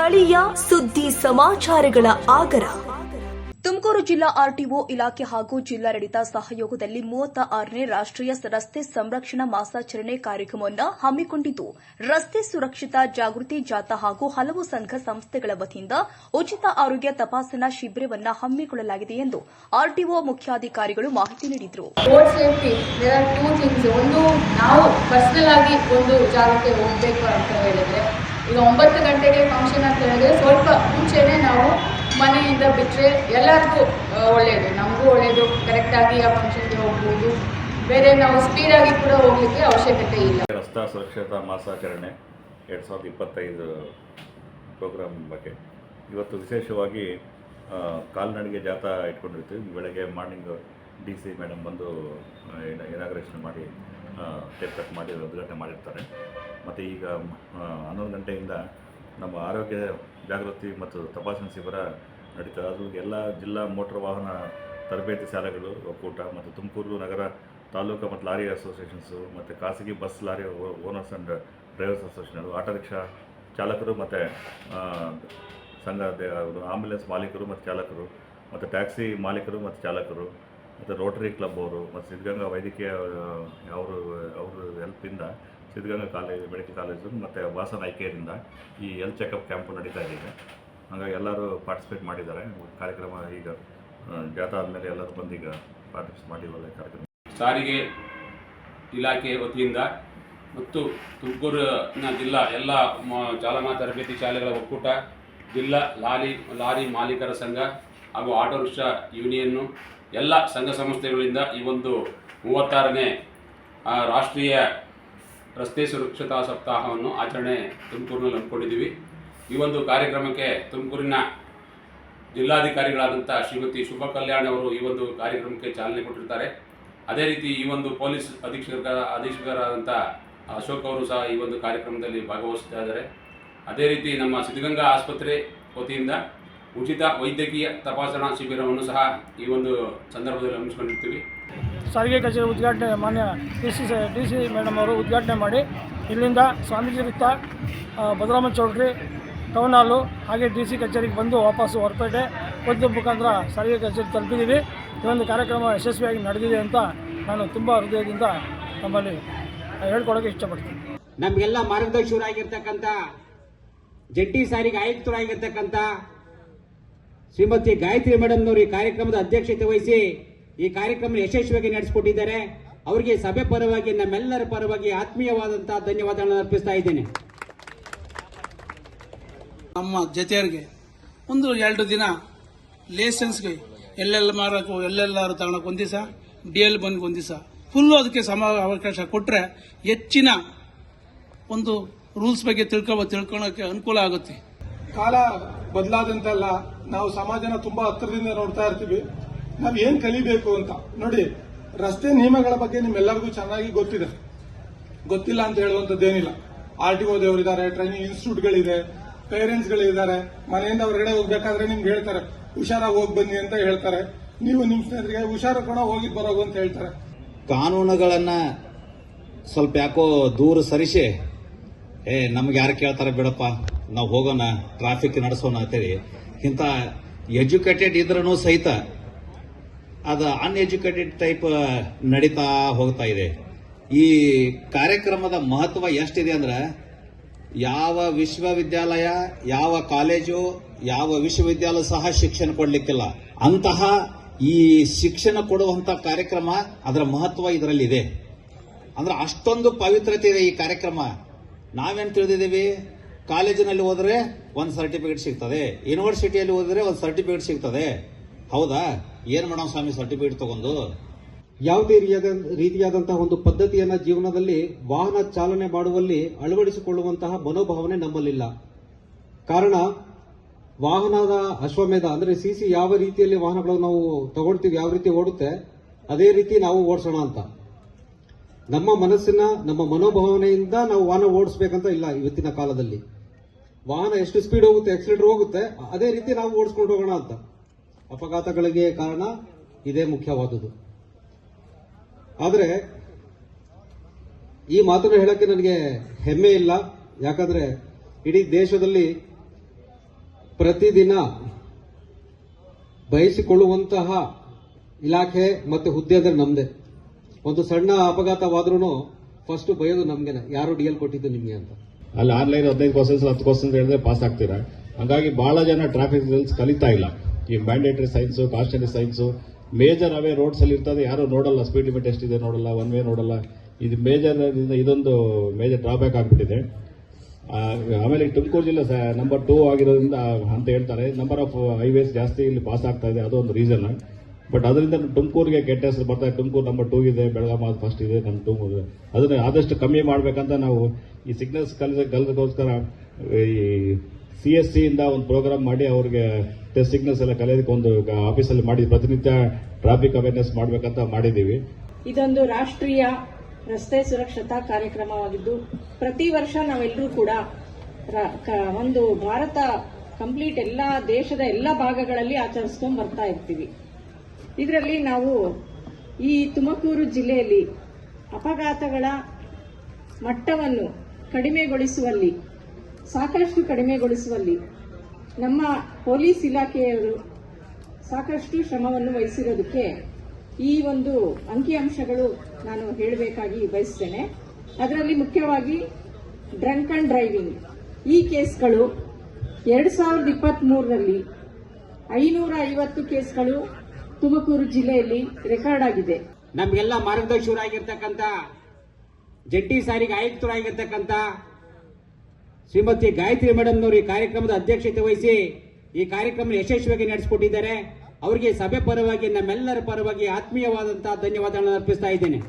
ಸ್ಥಳೀಯ ಸುದ್ದಿ ಸಮಾಚಾರಗಳ ಆಗರ. ತುಮಕೂರು ಜಿಲ್ಲಾ ಆರ್ಟಿಒ ಇಲಾಖೆ ಹಾಗೂ ಜಿಲ್ಲಾಡಳಿತ ಸಹಯೋಗದಲ್ಲಿ ಮೂವತ್ತ ಆರನೇ ರಾಷ್ಟೀಯ ರಸ್ತೆ ಸಂರಕ್ಷಣಾ ಮಾಸಾಚರಣೆ ಕಾರ್ಯಕ್ರಮವನ್ನು ಹಮ್ಮಿಕೊಂಡಿದ್ದು ರಸ್ತೆ ಸುರಕ್ಷತಾ ಜಾಗೃತಿ ಜಾಥಾ ಹಾಗೂ ಹಲವು ಸಂಘ ಸಂಸ್ಥೆಗಳ ವತಿಯಿಂದ ಉಚಿತ ಆರೋಗ್ಯ ತಪಾಸಣಾ ಶಿಬಿರವನ್ನು ಹಮ್ಮಿಕೊಳ್ಳಲಾಗಿದೆ ಎಂದು ಆರ್ಟಿಒ ಮುಖ್ಯಾಧಿಕಾರಿಗಳು ಮಾಹಿತಿ ನೀಡಿದರು. ಒಂದು ನಾವು ಪರ್ಸನಲ್ ಆಗಿ ಒಂದು ಜಾಗಕ್ಕೆ ಹೋಗಬೇಕು ಅಂತ ಹೇಳಿದ್ರೆ ಈಗ ಒಂಬತ್ತು ಗಂಟೆಗೆ ಫಂಕ್ಷನ್ ಅಂತ ಹೇಳಿದ್ರೆ ಸ್ವಲ್ಪ ಮುಂಚೆನೇ ನಾವು ಮನೆಯಿಂದ ಬಿಟ್ಟರೆ ಎಲ್ಲರಿಗೂ ಒಳ್ಳೆಯದು ನಮಗೂ ಒಳ್ಳೆಯದು ಕರೆಕ್ಟಾಗಿ ಆ ಫಂಕ್ಷನ್ಗೆ ಹೋಗ್ಬೋದು. ಬೇರೆ ನಾವು ಸ್ಪೀಡಾಗಿ ಕೂಡ ಹೋಗ್ಲಿಕ್ಕೆ ಅವಶ್ಯಕತೆ ಇಲ್ಲ. ರಸ್ತಾ ಸುರಕ್ಷತಾ ಮಾಸಾಚರಣೆ ಎರಡು ಸಾವಿರದ ಇಪ್ಪತ್ತೈದು ಪ್ರೋಗ್ರಾಮ್ ಬಗ್ಗೆ. ಇವತ್ತು ವಿಶೇಷವಾಗಿ ಕಾಲ್ನಡಿಗೆ ಜಾಥಾ ಇಟ್ಕೊಂಡಿರ್ತೀವಿ. ಬೆಳಗ್ಗೆ ಮಾರ್ನಿಂಗ್ ಡಿ ಸಿ ಮೇಡಮ್ ಬಂದು ಇನಾಗ್ರೇಷನ್ ಮಾಡಿ ಟೇಪ್ ಕಟ್ ಮಾಡಿ, ಉದ್ಘಾಟನೆ ಮಾಡಿರ್ತಾರೆ. ಮತ್ತು ಈಗ ಹನ್ನೊಂದು ಗಂಟೆಯಿಂದ ನಮ್ಮ ಆರೋಗ್ಯ ಜಾಗೃತಿ ಮತ್ತು ತಪಾಸಣೆ ಶಿಬಿರ ನಡೀತದೆ ಅದು ಎಲ್ಲ ಜಿಲ್ಲಾ ಮೋಟರ್ ವಾಹನ ತರಬೇತಿ ಶಾಲೆಗಳು, ಒಕ್ಕೂಟ ಮತ್ತು ತುಮಕೂರು ನಗರ ತಾಲೂಕು ಮತ್ತು ಲಾರಿ ಅಸೋಸಿಯೇಷನ್ಸು ಮತ್ತು ಖಾಸಗಿ bus lorry owners and drivers ಅಸೋಸಿಯೇಷನ್ಗಳು auto rickshaw ಚಾಲಕರು ಮತ್ತು ಸಂಘ ಆಂಬ್ಯುಲೆನ್ಸ್ ಮಾಲೀಕರು ಮತ್ತು ಚಾಲಕರು ಮತ್ತು ಟ್ಯಾಕ್ಸಿ ಮಾಲೀಕರು ಮತ್ತು ಚಾಲಕರು ಮತ್ತು ರೋಟರಿ ಕ್ಲಬ್ ಅವರು ಮತ್ತು ಸಿದ್ಧಗಂಗಾ ವೈದ್ಯಕೀಯ ಅವರು, ಅವ್ರ ಹೆಲ್ಪಿಂದ ಸಿದ್ಧಗಂಗಾ ಕಾಲೇಜ್ ಮೆಡಿಕಲ್ ಕಾಲೇಜು ಮತ್ತು ವಾಸನ ಕೇರಿಂದ ಈ ಹೆಲ್ತ್ ಚೆಕಪ್ ಕ್ಯಾಂಪು ನಡೀತಾ ಇದೆ ಹಾಗಾಗಿ ಎಲ್ಲರೂ ಪಾರ್ಟಿಸಿಪೇಟ್ ಮಾಡಿದ್ದಾರೆ. ಕಾರ್ಯಕ್ರಮ ಈಗ ಜಾಥಾ ಆದಮೇಲೆ ಎಲ್ಲರೂ ಬಂದು ಈಗ ಪಾರ್ಟಿಸಿಪೇಟ್ ಒಳ್ಳೆ ಕಾರ್ಯಕ್ರಮ. ಸಾರಿಗೆ ಇಲಾಖೆ ವತಿಯಿಂದ ಮತ್ತು ತುಮಕೂರಿನ ಜಿಲ್ಲಾ ಎಲ್ಲ ಚಾಲನಾ ತರಬೇತಿ ಶಾಲೆಗಳ ಒಕ್ಕೂಟ, ಜಿಲ್ಲಾ ಲಾರಿ ಲಾರಿ ಮಾಲೀಕರ ಸಂಘ ಹಾಗೂ ಆಟೋ ರಿಕ್ಷಾ ಯೂನಿಯನ್ನು ಎಲ್ಲ ಸಂಘ ಸಂಸ್ಥೆಗಳಿಂದ ಈ ಒಂದು ಮೂವತ್ತಾರನೇ ರಾಷ್ಟ್ರೀಯ ರಸ್ತೆ ಸುರಕ್ಷತಾ ಸಪ್ತಾಹವನ್ನು ಆಚರಣೆ ತುಮಕೂರಿನಲ್ಲಿ ಹಮ್ಮಿಕೊಂಡಿದ್ದೀವಿ. ಈ ಒಂದು ಕಾರ್ಯಕ್ರಮಕ್ಕೆ ತುಮಕೂರಿನ ಜಿಲ್ಲಾಧಿಕಾರಿಗಳಾದಂಥ ಶ್ರೀಮತಿ ಶುಭ ಕಲ್ಯಾಣ್ ಅವರು ಈ ಒಂದು ಕಾರ್ಯಕ್ರಮಕ್ಕೆ ಚಾಲನೆ ಕೊಟ್ಟಿರ್ತಾರೆ. ಅದೇ ರೀತಿ ಈ ಒಂದು ಪೊಲೀಸ್ ಅಧೀಕ್ಷಕರ ಅಧೀಕ್ಷಕರಾದಂಥ ಅಶೋಕ್ ಅವರು ಸಹ ಈ ಒಂದು ಕಾರ್ಯಕ್ರಮದಲ್ಲಿ ಭಾಗವಹಿಸ್ತಾ ಇದ್ದಾರೆ. ಅದೇ ರೀತಿ ನಮ್ಮ ಸಿದ್ಧಗಂಗಾ ಆಸ್ಪತ್ರೆ ವತಿಯಿಂದ ಉಚಿತ ವೈದ್ಯಕೀಯ ತಪಾಸಣಾ ಶಿಬಿರವನ್ನು ಸಹ ಈ ಒಂದು ಸಂದರ್ಭದಲ್ಲಿ ಹಮ್ಮಿಕೊಂಡಿರ್ತೀವಿ. ಸಾರಿಗೆ ಕಚೇರಿ ಉದ್ಘಾಟನೆ ಮಾನ್ಯ D C D C madam ಅವರು ಉದ್ಘಾಟನೆ ಮಾಡಿ ಇಲ್ಲಿಂದ ಸ್ವಾಮೀಜಿ ವೃತ್ತ ಭದ್ರಾಮ ಚೌಡ್ರಿ ಟೌನ್ ಹಾಲು ಹಾಗೆ ಡಿ ಸಿ ಕಚೇರಿಗೆ ಬಂದು ವಾಪಸ್ಸು ಹೊರಪೇಟೆ ಒಂದು ಮುಖಾಂತರ ಸಾರಿಗೆ ಕಚೇರಿ ತಲುಪಿದ್ದೀವಿ. ಈ ಒಂದು ಕಾರ್ಯಕ್ರಮ ಯಶಸ್ವಿಯಾಗಿ ನಡೆದಿದೆ ಅಂತ ನಾನು ತುಂಬ ಹೃದಯದಿಂದ ನಮ್ಮಲ್ಲಿ ಹೇಳ್ಕೊಡೋಕ್ಕೆ ಇಷ್ಟಪಡ್ತೀನಿ. ನಮಗೆಲ್ಲ ಮಾರ್ಗದರ್ಶಕರಾಗಿರ್ತಕ್ಕಂಥ ಜಂಟಿ ಸಾರಿಗೆ ಆಯುಕ್ತರಾಗಿರ್ತಕ್ಕಂಥ ಶ್ರೀಮತಿ ಗಾಯತ್ರಿ ಮೇಡಮ್ನವರು ಈ ಕಾರ್ಯಕ್ರಮದ ಅಧ್ಯಕ್ಷತೆ ವಹಿಸಿ ಈ ಕಾರ್ಯಕ್ರಮ ಯಶಸ್ವಿಯಾಗಿ ನಡೆಸಿಕೊಟ್ಟಿದ್ದಾರೆ. ಅವರಿಗೆ ಸಭೆ ಪರವಾಗಿ ನಮ್ಮೆಲ್ಲರ ಪರವಾಗಿ ಆತ್ಮೀಯವಾದಂತಹ ಧನ್ಯವಾದಗಳನ್ನು ಅರ್ಪಿಸ್ತಾ ಇದ್ದೇನೆ. ನಮ್ಮ ಜತೆಯರಿಗೆ ಒಂದು ಎರಡು ದಿನ ಲೈಸೆನ್ಸ್ಗೆ ಎಲ್ಲೆಲ್ಲ ಮಾರಕ್ಕೂ ಎಲ್ಲೆಲ್ಲಾರು ತಗೊಳಕ್ ಒಂದು ದಿವಸ ಡಿ ಎಲ್ ಬಂದ್ಗೆ ಒಂದು ದಿವಸ. ಫುಲ್ಲು ಅದಕ್ಕೆ ಸಮ ಅವಕಾಶ ಕೊಟ್ಟರೆ ಹೆಚ್ಚಿನ ಒಂದು ರೂಲ್ಸ್ ಬಗ್ಗೆ ತಿಳ್ಕೊ ತಿಳ್ಕೊಳಕ್ಕೆ ಅನುಕೂಲ ಆಗುತ್ತೆ. ಕಾಲ ಬದಲಾದಂತೆಲ್ಲ ನಾವು ಸಮಾಜನ ತುಂಬಾ ಹತ್ತಿರದಿಂದ ನೋಡ್ತಾ ಇರ್ತೀವಿ. ನಾವ್ ಏನ್ ಕಲಿಬೇಕು ಅಂತ. ನೋಡಿ, ರಸ್ತೆ ನಿಯಮಗಳ ಬಗ್ಗೆ ನಿಮ್ಮೆಲ್ಲರಿಗೂ ಚೆನ್ನಾಗಿ ಗೊತ್ತಿದೆ. ಗೊತ್ತಿಲ್ಲ ಅಂತ ಹೇಳುವಂತದ್ದೇನಿಲ್ಲ ಆರ್ ಟಿ ಓದವರಿದ್ದಾರೆ ಟ್ರೈನಿಂಗ್ ಇನ್ಸ್ಟಿಟ್ಯೂಟ್ಗಳಿದೆ ಪೇರೆಂಟ್ಸ್ಗಳಿದ್ದಾರೆ ಮನೆಯಿಂದ ಹೊರಗಡೆ ಹೋಗ್ಬೇಕಾದ್ರೆ ನಿಮ್ಗೆ ಹೇಳ್ತಾರೆ ಹುಷಾರಾಗಿ ಹೋಗಿ ಬನ್ನಿ ಅಂತ ಹೇಳ್ತಾರೆ. ನೀವು ನಿಮ್ ಸ್ನೇಹಿತರಿಗೆ ಹುಷಾರು ಕೂಡ ಹೋಗಿ ಬರೋದು ಅಂತ ಹೇಳ್ತಾರೆ. ಕಾನೂನುಗಳನ್ನ ಸ್ವಲ್ಪ ಯಾಕೋ ದೂರ ಸರಿಸಿ, ಏ, ನಮ್ಗೆ ಯಾರು ಕೇಳ್ತಾರೆ ಬಿಡಪ್ಪ, ನಾವು ಹೋಗೋಣ ಟ್ರಾಫಿಕ್ ನಡೆಸೋಣ ಅಂತೇಳಿ. ಇಂಥ ಎಜುಕೇಟೆಡ್ ಇದ್ರೂ ಸಹಿತ ಅದು ಅನ್ಎಜುಕೇಟೆಡ್ ಟೈಪ್ ನಡೀತಾ ಹೋಗ್ತಾ ಇದೆ. ಈ ಕಾರ್ಯಕ್ರಮದ ಮಹತ್ವ ಎಷ್ಟಿದೆ ಅಂದ್ರೆ, ಯಾವ ವಿಶ್ವವಿದ್ಯಾಲಯ, ಯಾವ ಕಾಲೇಜು, ಯಾವ ವಿಶ್ವವಿದ್ಯಾಲಯ ಸಹ ಶಿಕ್ಷಣ ಕೊಡಲಿಕ್ಕಿಲ್ಲ. ಅಂತಹ ಈ ಶಿಕ್ಷಣ ಕೊಡುವಂತ ಕಾರ್ಯಕ್ರಮ ಅದರ ಮಹತ್ವ ಇದರಲ್ಲಿದೆ. ಅಂದ್ರೆ ಅಷ್ಟೊಂದು ಪವಿತ್ರತೆ ಇದೆ ಈ ಕಾರ್ಯಕ್ರಮ. ನಾವೇನ್ ತಿಳಿದಿದ್ದೀವಿ? ಕಾಲೇಜಿನಲ್ಲಿ ಹೋದರೆ ಒಂದು ಸರ್ಟಿಫಿಕೇಟ್ ಸಿಗ್ತದೆ. ಯೂನಿವರ್ಸಿಟಿಯಲ್ಲಿ ಹೋದರೆ ಒಂದು ಸರ್ಟಿಫಿಕೇಟ್ ಸಿಗ್ತದೆ. ಹೌದಾ? ಏನ್ ಮಾಡೋಣ ಸ್ವಾಮಿ ಸರ್ಟಿಫಿಕೇಟ್ ತಗೊಂಡು? ಯಾವುದೇ ರೀತಿಯಾದ- ರೀತಿಯಾದಂತಹ ಒಂದು ಪದ್ಧತಿಯನ್ನ ಜೀವನದಲ್ಲಿ ವಾಹನ ಚಾಲನೆ ಮಾಡುವಲ್ಲಿ ಅಳವಡಿಸಿಕೊಳ್ಳುವಂತಹ ಮನೋಭಾವನೆ ನಮ್ಮಲ್ಲಿಲ್ಲ. ಕಾರಣ, ವಾಹನದ ಅಶ್ವಮೇಧ, ಅಂದ್ರೆ ಸಿಸಿ ಯಾವ ರೀತಿಯಲ್ಲಿ ವಾಹನಗಳು ನಾವು ತಗೊಳ್ತೀವಿ, ಯಾವ ರೀತಿ ಓಡುತ್ತೆ, ಅದೇ ರೀತಿ ನಾವು ಓಡಿಸೋಣ ಅಂತ. ನಮ್ಮ ಮನಸ್ಸಿನ, ನಮ್ಮ ಮನೋಭಾವನೆಯಿಂದ ನಾವು ವಾಹನ ಓಡಿಸ್ಬೇಕಂತ ಇಲ್ಲ ಇವತ್ತಿನ ಕಾಲದಲ್ಲಿ. ವಾಹನ ಎಷ್ಟು ಸ್ಪೀಡ್ ಹೋಗುತ್ತೆ ಎಕ್ಸಿಲೇಟರ್ ಹೋಗುತ್ತೆ, ಅದೇ ರೀತಿ ನಾವು ಓಡಿಸ್ಕೊಂಡು ಹೋಗೋಣ ಅಂತ. ಅಪಘಾತಗಳಿಗೆ ಕಾರಣ ಇದೇ ಮುಖ್ಯವಾದುದು ಆದರೆ ಈ ಮಾತನ್ನು ಹೇಳಕ್ಕೆ ನನಗೆ ಹೆಮ್ಮೆ ಇಲ್ಲ. ಯಾಕಂದ್ರೆ ಇಡೀ ದೇಶದಲ್ಲಿ ಪ್ರತಿದಿನ ಬಯಸಿಕೊಳ್ಳುವಂತಹ ಇಲಾಖೆ ಮತ್ತೆ ಹುದ್ದೆ ಅಂದ್ರೆ ನಮ್ದೆ. ಒಂದು ಸಣ್ಣ ಅಪಘಾತವಾದ್ರೂ ಫಸ್ಟ್ ಬಯೋದು ನಮ್ಗೆನ. ಯಾರು ಡಿಎಲ್ ಕೊಟ್ಟಿದ್ದು ನಿಮ್ಗೆ ಅಂತ. ಅಲ್ಲಿ, ಆನ್ಲೈನ್ ಹದಿನೈದು ಕ್ವಶನ್ಸ್ ಹತ್ತು ಕ್ವಶನ್ಸ್ ಹೇಳಿದ್ರೆ ಪಾಸ್ ಆಗ್ತೀರಾ? ಹಾಗಾಗಿ ಬಹಳ ಜನ ಟ್ರಾಫಿಕ್ ರೂಲ್ಸ್ ಕಲಿತಾ ಇಲ್ಲ. ಈ mandatory signs constant signs major ಅವೇ ರೋಡ್ಸಲ್ಲಿ ಇರ್ತದೆ. ಯಾರೂ ನೋಡಲ್ಲ ಸ್ಪೀಡ್ ಲಿಮಿಟ್ ಎಷ್ಟಿದೆ ನೋಡಲ್ಲ ಒನ್ ವೇ ನೋಡಲ್ಲ. ಇದು ಮೇಜರ್ ಇದೊಂದು ಮೇಜರ್ ಡ್ರಾಬ್ಯಾಕ್ ಆಗಿಬಿಟ್ಟಿದೆ. ಆಮೇಲೆ ಆಮೇಲೆ ತುಮಕೂರು ಜಿಲ್ಲೆ ನಂಬರ್ ಟೂ ಆಗಿರೋದ್ರಿಂದ ಅಂತ ಹೇಳ್ತಾರೆ. ನಂಬರ್ ಆಫ್ ಹೈವೇಸ್ ಜಾಸ್ತಿ ಇಲ್ಲಿ ಪಾಸ್ ಆಗ್ತಾ ಇದೆ. ಅದೊಂದು ರೀಸನ್ ಬಟ್ ಅದರಿಂದ ತುಮಕೂರಿಗೆ ಕೆಟ್ಟ ಹೆಸರು ಬರ್ತಾ ತುಮಕೂರು ನಂಬರ್ ಟೂ ಇದೆ ಬೆಳಗಾಂ ಫಸ್ಟ್ ಇದೆ ನಮ್ಮ ತುಮಕೂರು ಅದನ್ನ ಆದಷ್ಟು ಕಮ್ಮಿ ಮಾಡಬೇಕಂತ ನಾವು ಈ ಸಿಗ್ನಲ್ಸ್ ಕಲಿಸ ಕಲಿಸೋಸ್ಕರ ಈ ಸಿ ಎಸ್ ಸಿ ಇಂದ ಒಂದು ಪ್ರೋಗ್ರಾಮ್ ಮಾಡಿ ಅವ್ರಿಗೆ ಟೆಸ್ಟ್ ಸಿಗ್ನಲ್ಸ್ ಎಲ್ಲ ಕಲಿಯೋದಕ್ಕೆ ಒಂದು ಆಫೀಸಲ್ಲಿ ಮಾಡಿ ಪ್ರತಿನಿತ್ಯ ಟ್ರಾಫಿಕ್ ಅವೇರ್ನೆಸ್ ಮಾಡಬೇಕಂತ ಮಾಡಿದ್ದೀವಿ. ಇದೊಂದು ರಾಷ್ಟ್ರೀಯ ರಸ್ತೆ ಸುರಕ್ಷತಾ ಕಾರ್ಯಕ್ರಮವಾಗಿದ್ದು, ಪ್ರತಿ ವರ್ಷ ನಾವೆಲ್ಲರೂ ಕೂಡ ಒಂದು ಭಾರತ ಕಂಪ್ಲೀಟ್ ಎಲ್ಲ ದೇಶದ ಎಲ್ಲ ಭಾಗಗಳಲ್ಲಿ ಆಚರಿಸ್ಕೊಂಡು ಬರ್ತಾ ಇರ್ತೀವಿ. ಇದರಲ್ಲಿ ನಾವು ಈ ತುಮಕೂರು ಜಿಲ್ಲೆಯಲ್ಲಿ ಅಪಘಾತಗಳ ಮಟ್ಟವನ್ನು ಕಡಿಮೆಗೊಳಿಸುವಲ್ಲಿ ಸಾಕಷ್ಟು ಕಡಿಮೆಗೊಳಿಸುವಲ್ಲಿ ನಮ್ಮ ಪೊಲೀಸ್ ಇಲಾಖೆಯವರು ಸಾಕಷ್ಟು ಶ್ರಮವನ್ನು ವಹಿಸಿರೋದಕ್ಕೆ ಈ ಒಂದು ಅಂಕಿಅಂಶಗಳು ನಾನು ಹೇಳಬೇಕಾಗಿ ಬಯಸ್ತೇನೆ. ಅದರಲ್ಲಿ ಮುಖ್ಯವಾಗಿ ಡ್ರಂಕ್ ಅಂಡ್ ಡ್ರೈವಿಂಗ್. ಈ ಕೇಸ್ಗಳು ಎರಡು ಸಾವಿರದ ಇಪ್ಪತ್ತ್ಮೂರರಲ್ಲಿ ಐನೂರ ಐವತ್ತು ಕೇಸ್ಗಳು ತುಮಕೂರು ಜಿಲ್ಲೆಯಲ್ಲಿ ರೆಕಾರ್ಡ್ ಆಗಿದೆ. ನಮಗೆಲ್ಲ ಮಾರ್ಗದರ್ಶಕರಾಗಿರ್ತಕ್ಕಂಥ ಜಂಟಿ ಸಾರಿಗೆ ಆಯುಕ್ತರಾಗಿರ್ತಕ್ಕಂಥ ಶ್ರೀಮತಿ ಗಾಯತ್ರಿ ಮೇಡಮ್ನವರು ಈ ಕಾರ್ಯಕ್ರಮದ ಅಧ್ಯಕ್ಷತೆ ವಹಿಸಿ ಈ ಕಾರ್ಯಕ್ರಮ ಯಶಸ್ವಿಯಾಗಿ ನಡೆಸಿಕೊಟ್ಟಿದ್ದಾರೆ. ಅವರಿಗೆ ಸಭೆ ಪರವಾಗಿ, ನಮ್ಮೆಲ್ಲರ ಪರವಾಗಿ ಆತ್ಮೀಯವಾದಂತಹ ಧನ್ಯವಾದಗಳನ್ನು ಅರ್ಪಿಸ್ತಾ ಇದ್ದೇನೆ.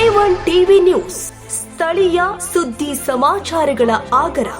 ಎ ಒನ್ ಟಿವಿ ನ್ಯೂಸ್, ಸ್ಥಳೀಯ ಸುದ್ದಿ ಸಮಾಚಾರಗಳ ಆಗರ.